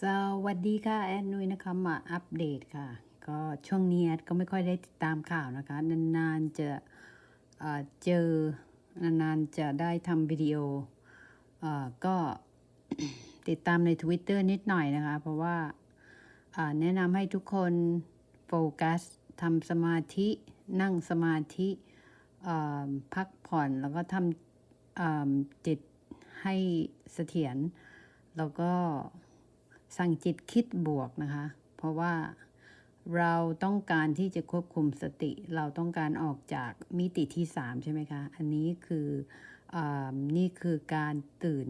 สวัสดีค่ะ แอดนุ้ยนะคะมาอัปเดตค่ะ ก็ช่วงนี้แอดก็ไม่ค่อยได้ติดตามข่าวนะคะ นานๆจะเจอนานๆจะได้ทำวิดีโอก็ติดตามใน Twitter นิดหน่อยนะคะ เพราะว่าแนะนำให้ทุกคนโฟกัสทำสมาธินั่งสมาธิพักผ่อนแล้วก็ทำจิตให้เสถียรแล้วก็ สั่งจิตคิดบวกนะคะ เพราะว่าเราต้องการที่จะควบคุมสติ เราต้องการออกจากมิติที่ 3 ใช่ไหมคะ อันนี้คืออานี่คือการตื่น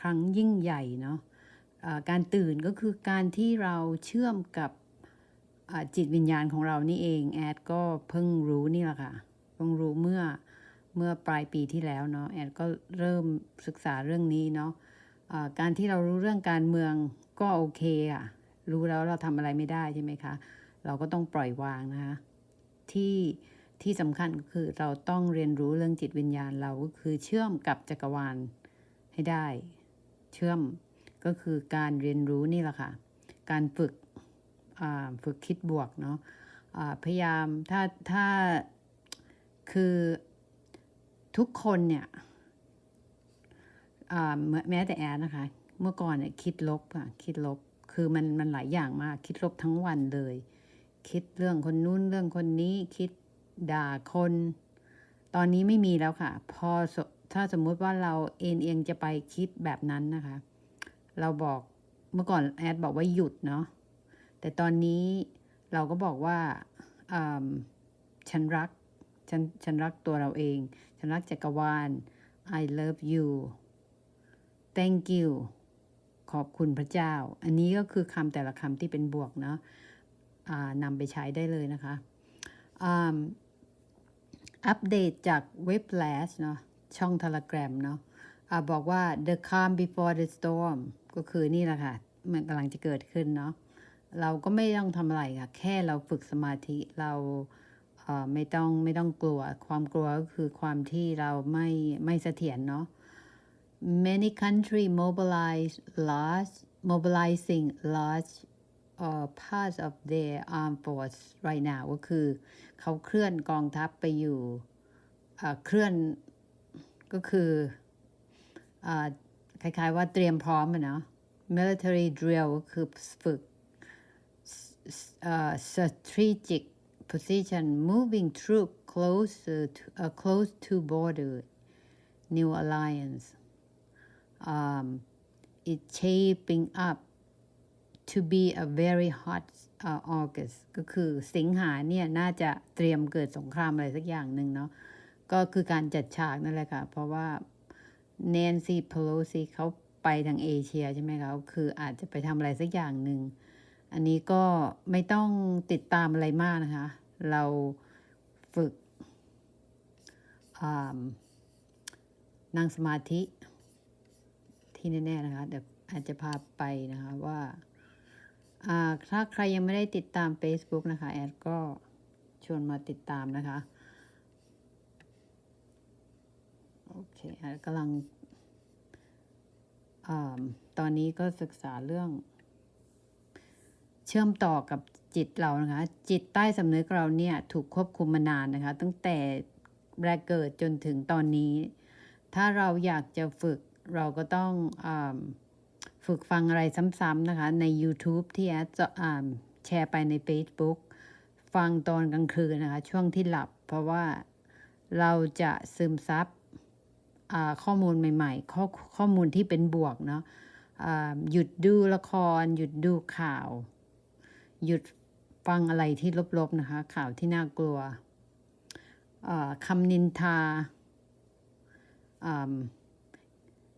ครั้งยิ่งใหญ่เนาะอ่าการตื่นก็คือการที่เราเชื่อมกับอ่าจิตวิญญาณของเรานี่เองแอดก็เพิ่งรู้นี่แหละค่ะเพิ่งรู้เมื่อเมื่อปลายปีที่แล้วเนาะแอดก็เริ่มศึกษาเรื่องนี้เนาะอ่าการที่เรารู้เรื่องการเมือง ก็โอเคอะรู้แล้วเราทำอะไรไม่ได้ใช่ไหมคะ เราก็ต้องปล่อยวางนะคะ ที่ที่สำคัญก็คือเราต้องเรียนรู้เรื่องจิตวิญญาณเราก็คือเชื่อมกับจักรวาลให้ได้ เชื่อมก็คือการเรียนรู้นี่แหละค่ะ การฝึกฝึกคิดบวกเนาะอ่าพยายามถ้าถ้าคือทุกคนเนี่ยแม้แต่แอดนะคะ เมื่อก่อนเนี่ยคิดลบอะคิดลบ คือมันมันหลายอย่างมาก คิดลบทั้งวันเลย คิดเรื่องคนนู้นเรื่องคนนี้คิดด่าคน ตอนนี้ไม่มีแล้วค่ะ พอถ้าสมมุติว่าเราเอ็นเอียงจะไปคิดแบบนั้นนะคะ เราบอกเมื่อก่อนแอดบอกว่าหยุดเนาะแต่ตอนนี้เราก็บอกว่าอ่าฉันรักฉันฉันรักตัวเราเอง ฉันรักจักรวาล I love you thank you ขอบคุณพระเจ้า อันนี้ก็คือคำแต่ละคำที่เป็นบวกเนาะนำไปใช้ได้เลยนะคะอัปเดตจากเว็บแลชเนาะช่อง Telegram เนาะอ่าบอกว่า the calm before the storm ก็คือนี่แหละค่ะ มันกำลังจะเกิดขึ้นเนาะเราก็ไม่ต้องทำอะไรค่ะ แค่เราฝึกสมาธิเราไม่ต้องไม่ต้องกลัว ความกลัวก็คือความที่เราไม่ไม่เสถียรเนาะ many country mobilize large mobilizing large uh, parts of their armed force right now ก็คือเขาเคลื่อนกองทัพไปอยู่เอ่อเคลื่อนก็คืออ่าคล้ายๆว่าเตรียมพร้อมอะเนาะ military drill ก็คือฝึก uh, strategic position moving troops closer to, uh, close to border new alliance Um, it's shaping up to be a very hot uh, August ก็คือสิงหาเนี่ย น่าจะเตรียมเกิดสงครามอะไรสักอย่างหนึ่งเนาะก็คือการจัดฉากนั่นแหละค่ะ เพราะว่า Nancy Pelosi เขาไปทางเอเชียใช่ไหมคะคืออาจจะไปทำอะไรสักอย่างหนึ่ง อันนี้ก็ไม่ต้องติดตามอะไรมากนะคะ เราฝึกอ่านั่งสมาธิ ที่แน่ๆนะคะเดี๋ยวอาจจะพาไปนะคะว่าถ้าใครยังไม่ได้ติดตาม Facebook นะคะ แอดก็ชวนมาติดตามนะคะ โอเคแอดกำลังอตอนนี้ก็ศึกษาเรื่อง เชื่อมต่อกับจิตเรานะคะ จิตใต้สำนึกเราเนี่ย ถูกควบคุมมานานนะคะ ตั้งแต่แรกเกิดจนถึงตอนนี้ ถ้าเราอยากจะฝึก เราก็ต้องอฝึกฟังอะไรซ้ำๆนะคะ ใน YouTube ที่แอดจะแชร์ไปใน Facebook ฟังตอนกลางคืนนะคะ ช่วงที่หลับ เพราะว่าเราจะซึมซับข้อมูลใหม่ๆ ข้อข้อมูลที่เป็นบวกเนาะหยุดดูละคร หยุดดูข่าว หยุดฟังอะไรที่ลบๆนะคะ ข่าวที่น่ากลัวคำนินทา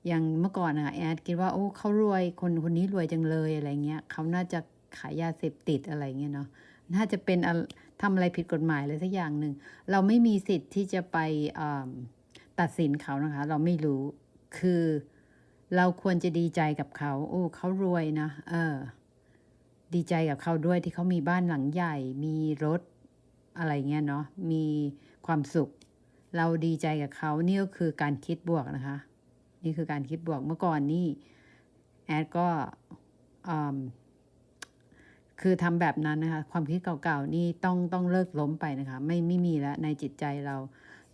อย่างเมื่อก่อนนะแอดคิดว่าโอ้เขารวยคนคนนี้รวยจังเลยอะไรเงี้ยเขาน่าจะขายยาเสพติดอะไรเงี้ยเนาะน่าจะเป็นอะทำอะไรผิดกฎหมายอะไรสักอย่างหนึ่งเราไม่มีสิทธิ์ที่จะไปตัดสินเขานะคะ เราไม่รู้คือเราควรจะดีใจกับเขา โอ้เขารวยนะเออ ดีใจกับเขาด้วยที่เขามีบ้านหลังใหญ่ มีรถอะไรเงี้ยเนาะมีความสุข เราดีใจกับเขานี่ก็คือการคิดบวกนะคะ นี่คือการคิดบวกเมื่อก่อนนี่แอดก็คือทำแบบนั้นนะคะ ความคิดเก่าๆนี่ต้องต้องเลิกล้มไปนะคะ ไม่ไม่มีแล้วในจิตใจเรา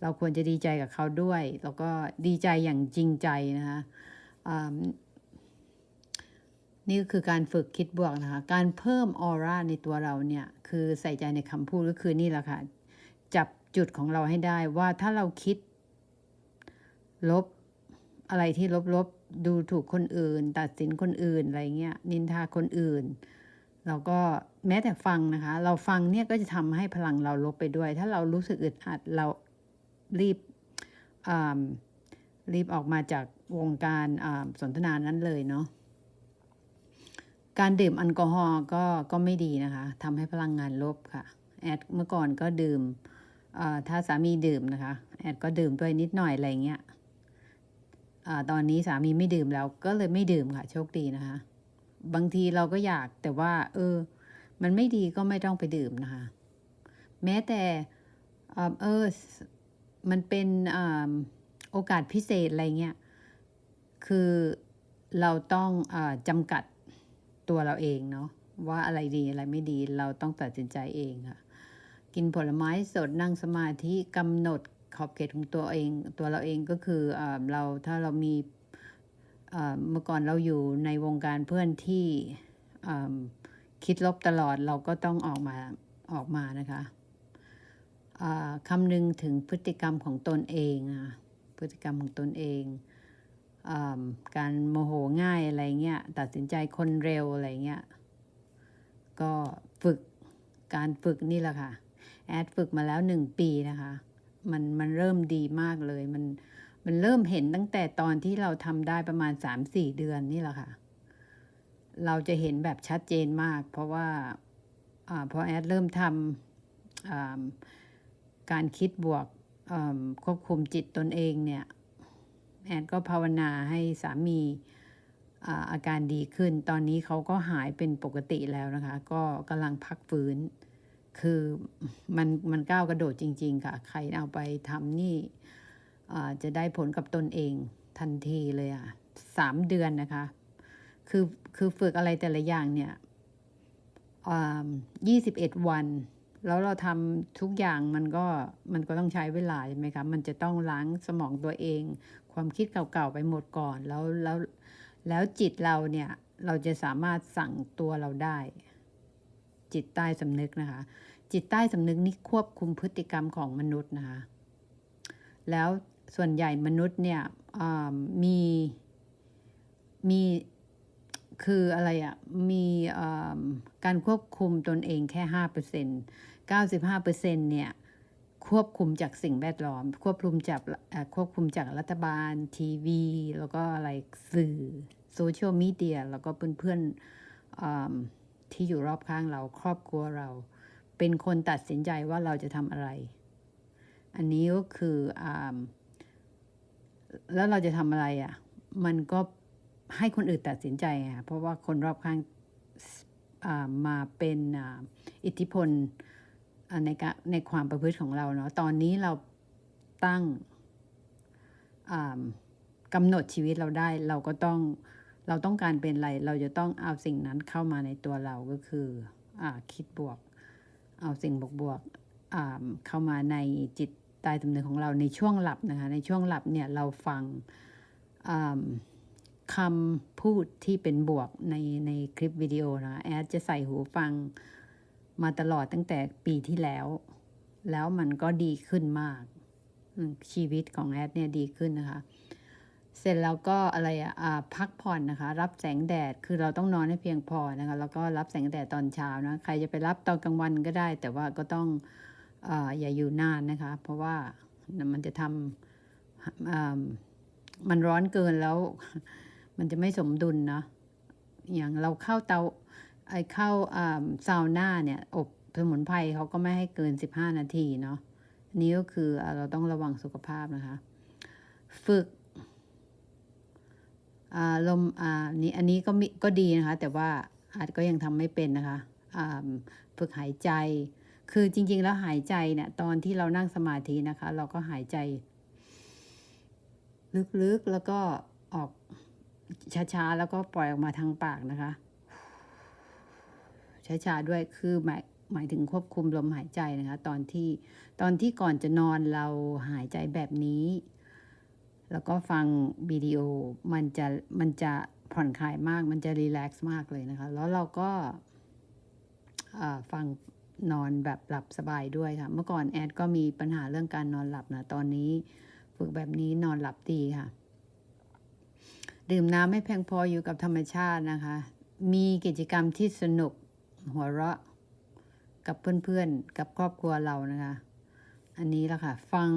เราควรจะดีใจกับเขาด้วย แล้วก็ดีใจอย่างจริงใจนะคะนี่ก็คือการฝึกคิดบวกนะคะ การเพิ่มออร่าในตัวเราเนี่ย คือใส่ใจในคำพูดก็คือนี่แหละค่ะ จับจุดของเราให้ได้ว่าถ้าเราคิด ลบ อะไรที่ลบๆ ดูถูกคนอื่น ตัดสินคนอื่นอะไรเงี้ยนินทาคนอื่น เราก็แม้แต่ฟังนะคะ เราฟังเนี่ยก็จะทำให้พลังเราลบไปด้วย ถ้าเรารู้สึกอึดอัดเรารีบอ่ารีบออกมาจากวงการอ่าสนทนานั้นเลยเนาะการดื่มแอลกอฮอล์ก็ก็ไม่ดีนะคะทำให้พลังงานลบค่ะแอดเมื่อก่อนก็ดื่มอ่าถ้าสามีดื่มนะคะ แอดก็ดื่มด้วยนิดหน่อยอะไรเงี้ย อตอนนี้สามีไม่ดื่มแล้วก็เลยไม่ดื่มค่ะ โชคดีนะคะ บางทีเราก็อยากแต่ว่า เออ มันไม่ดีก็ไม่ต้องไปดื่มนะคะ แม้แต่อ่าเออมันเป็นอ่าโอกาสพิเศษอะไรเงี้ย คือเราต้องอจำกัดตัวเราเองเนาะว่าอะไรดีอะไรไม่ดีเราต้องตัดสินใจเองค่ะ กินผลไม้สดนั่งสมาธิกำหนด ขอบเขตของตัวเองตัวเราเองก็คืออเราถ้าเรามีเมื่อก่อนเราอยู่ในวงการเพื่อนที่คิดลบตลอดเราก็ต้องออกมาออกมานะคะคำนึงถึงพฤติกรรมของตนเองอะพฤติกรรมของตนเองอการโมโหง่ายอะไรเงี้ยตัดสินใจคนเร็วอะไรเงี้ยก็ฝึกการฝึกนี่แหละค่ะ แอดฝึกมาแล้วหนึ่งปีนะคะ มันมันเริ่มดีมากเลย มันมันเริ่มเห็นตั้งแต่ตอนที่เราทำได้ประมาณสามสี่เดือนนี่แหละค่ะ เราจะเห็นแบบชัดเจนมาก เพราะว่าอ่าพอแอดเริ่มทำอ่าการคิดบวกอ่ควบคุมจิตตนเองเนี่ย แอนก็ภาวนาให้สามีอ่าอาการดีขึ้น ตอนนี้เขาก็หายเป็นปกติแล้วนะคะ ก็กำลังพักฟื้น คือมันมันก้าวกระโดดจริง ๆ ค่ะ ใครเอาไปทำนี่อ่าจะได้ผลกับตนเองทันทีเลยอะสามเดือนนะคะ คือคือฝึกอะไรแต่ละอย่างเนี่ยยี่สิบเอ็ดวัน แล้วเราทำทุกอย่างมันก็มันก็ต้องใช้เวลาใช่ไหมคะ มันจะต้องล้างสมองตัวเอง ความคิดเก่าๆไปหมดก่อน แล้วแล้วแล้วจิตเราเนี่ย เราจะสามารถสั่งตัวเราได้ จิตใต้สำนึกนะคะ จิตใต้สำนึกนี่ควบคุมพฤติกรรมของมนุษย์นะคะแล้วส่วนใหญ่มนุษย์เนี่ยมีมีคืออะไรอะ่ะมีการควบคุมตนเองแค่ห้าเปอร์เซ็นต์เก้าสิบห้าเปอร์เซ็นต์เนี่ยควบคุมจากสิ่งแวดล้อม ควบคุมจากควบคุมจากรัฐบาลทีวี แล้วก็อะไรสื่อโซเชียลมีเดียแล้วก็เพื่อนๆที่อยู่รอบข้างเราครอบครัวเรา เป็นคนตัดสินใจว่าเราจะทำอะไร อันนี้ก็คืออแล้วเราจะทำอะไรอะ่ะ มันก็ให้คนอื่นตัดสินใจค่ะเพราะว่าคนรอบข้างมาเป็นอ,อิทธิพลในกในความประพฤติของเราเนาะตอนนี้เราตั้งกำหนดชีวิตเราได้ เราก็ต้องเราต้องการเป็นอะไร เราจะต้องเอาสิ่งนั้นเข้ามาในตัวเราก็คืออคิดบวก เอาสิ่งบวกบวกๆเข้ามาในจิตใต้สำนึกของเราในช่วงหลับนะคะในช่วงหลับเนี่ยเราฟังคำพูดที่เป็นบวกในในคลิปวิดีโอนะแอดจะใส่หูฟังมาตลอดตั้งแต่ปีที่แล้ว แล้วมันก็ดีขึ้นมาก ชีวิตของแอดเนี่ยดีขึ้นนะคะ เสร็จแล้วก็อะไรอ่าพักผ่อนนะคะ รับแสงแดดคือเราต้องนอนให้เพียงพอนะคะ แล้วก็รับแสงแดดตอนเช้านะใครจะไปรับตอนกลางวันก็ได้ แต่ว่าก็ต้องอาอย่าอยู่นานนะคะ เพราะว่ามันจะทำอ่ามันร้อนเกินแล้ว มันจะไม่สมดุลเนาะอย่างเราเข้าเตาไอเข้าอ่าซาวน่าเนี่ยอบสมุนไพรเขาก็ไม่ให้เกิน 15 นาทีเนาะอันนี้ก็คืออเราต้องระวังสุขภาพนะคะ ฝึก ลมอ่านี่อันนี้ก็มีก็ดีนะคะ แต่ว่าอาจก็ยังทำไม่เป็นนะคะฝึกหายใจ คือจริง ๆ แล้วหายใจเนี่ยตอนที่เรานั่งสมาธินะคะ เราก็หายใจ ลึกๆแล้วก็ออกช้าๆแล้วก็ปล่อยออกมาทางปากนะคะช้าๆด้วยคือหมายหมายถึงควบคุมลมหายใจนะคะ ตอนที่ตอนที่ก่อนจะนอนเราหายใจแบบนี้ แล้วก็ฟังวิดีโอมันจะมันจะผ่อนคลายมาก มันจะรีแลกซ์มากเลยนะคะ แล้วเราก็ฟังนอนแบบหลับสบายด้วยค่ะ เมื่อก่อนแอดก็มีปัญหาเรื่องการนอนหลับนะ ตอนนี้ฝึกแบบนี้นอนหลับดีค่ะ ดื่มน้ำให้เพียงพออยู่กับธรรมชาตินะคะ มีกิจกรรมที่สนุกหัวเราะกับเพื่อนๆ กับครอบครัวเรานะคะ อันนี้ละค่ะ ฟัง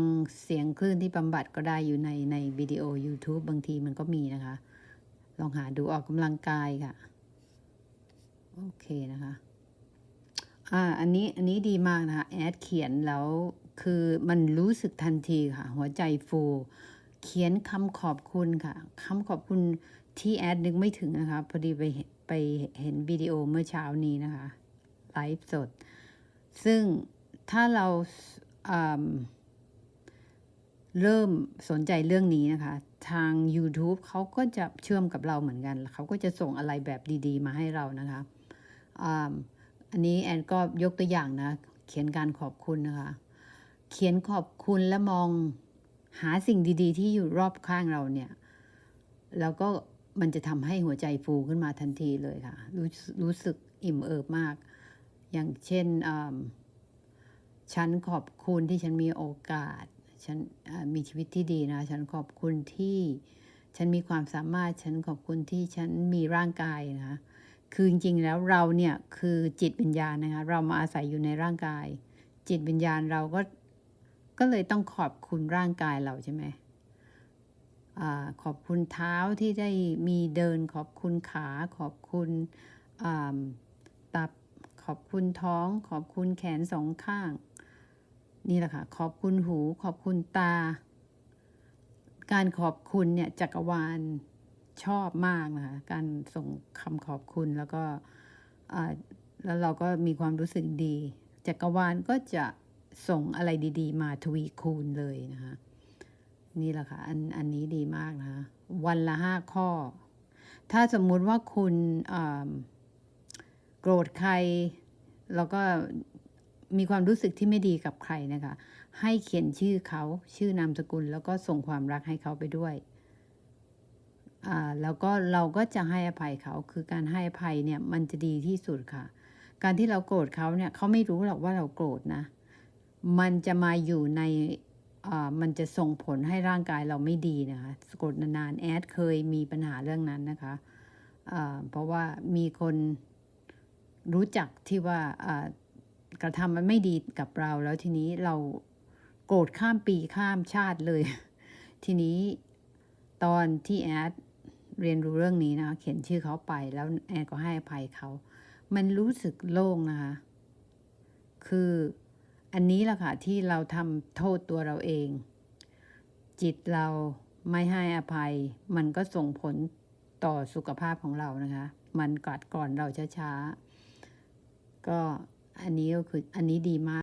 เสียงคลื่นที่บำบัดก็ได้อยู่ในในวิดีโอ YouTube บางทีมันก็มีนะคะ ลองหาดูออกกำลังกายค่ะ โอเคนะคะ อ่า อันนี้อันนี้ดีมากนะคะ แอดเขียนแล้วคือมันรู้สึกทันทีค่ะ หัวใจฟูเขียนคำขอบคุณค่ะคำขอบคุณที่แอดนึกไม่ถึงนะคะ พอดีไปไปเห็นวิดีโอเมื่อเช้านี้นะคะไลฟ์สด ซึ่งถ้าเรา เริ่มสนใจเรื่องนี้นะคะ ทาง YouTube เขาก็จะเชื่อมกับเราเหมือนกัน เขาก็จะส่งอะไรแบบดีๆ มาให้เรานะคะอันนี้แอนก็ยกตัวอย่างนะ เขียนการขอบคุณนะคะ เขียนขอบคุณและมองหาสิ่งดีๆ ที่อยู่รอบข้างเราเนี่ย แล้วก็มันจะทำให้หัวใจฟูขึ้นมาทันทีเลยค่ะ รู้รู้สึกอิ่มเอิบมาก อย่างเช่นอ ฉันขอบคุณที่ฉันมีโอกาส ฉันมีชีวิตที่ดีนะ ฉันขอบคุณที่ ฉันมีความสามารถ ฉันขอบคุณที่ฉันมีร่างกายนะ คือจริงๆแล้วเราเนี่ยคือจิตวิญญาณนะคะ เรามาอาศัยอยู่ในร่างกาย จิตวิญญาณเราก็ ก็เลยต้องขอบคุณร่างกายเราใช่ไหมอขอบคุณเท้าที่ได้มีเดิน ขอบคุณขา ขอบคุณตับ ขอบคุณท้อง ขอบคุณแขนสองข้าง นี่แหละค่ะ ขอบคุณหู ขอบคุณตา การขอบคุณเนี่ยจักรวาลชอบมากนะคะการส่งคำขอบคุณแล้วก็แล้วเราก็มีความรู้สึกดี จักรวาลก็จะส่งอะไรดี ๆ มาทวีคูณเลยนะคะนี่แหละค่ะอันอันนี้ดีมากนะคะวันละห้าข้อ ถ้าสมมุติว่าคุณโกรธใคร แล้วก็ มีความรู้สึกที่ไม่ดีกับใครนะคะ ให้เขียนชื่อเขาชื่อนามสกุล แล้วก็ส่งความรักให้เขาไปด้วยแล้วก็เราก็จะให้อภัยเขา คือการให้อภัยเนี่ยมันจะดีที่สุดค่ะ การที่เราโกรธเขาเนี่ยเขาไม่รู้หรอกว่าเราโกรธนะ มันจะมาอยู่ในอ่ามันจะส่งผลให้ร่างกายเราไม่ดีนะคะสะกดนานๆแอดเคยมีปัญหาเรื่องนั้นนะคะอ่าเพราะว่ามีคนรู้จักที่ว่า กระทำมันไม่ดีกับเราแล้วทีนี้เราโกรธข้ามปีข้ามชาติเลย ทีนี้ตอนที่แอดเรียนรู้เรื่องนี้นะคะเขียนชื่อเขาไปแล้วแอดก็ให้อภัยเขา มันรู้สึกโล่งนะคะ คืออันนี้แหละค่ะที่เราทำโทษตัวเราเอง จิตเราไม่ให้อภัย มันก็ส่งผลต่อสุขภาพของเรานะคะ มันกัดก่อนเราช้าๆก็ อันนี้ก็คืออันนี้ดีมาก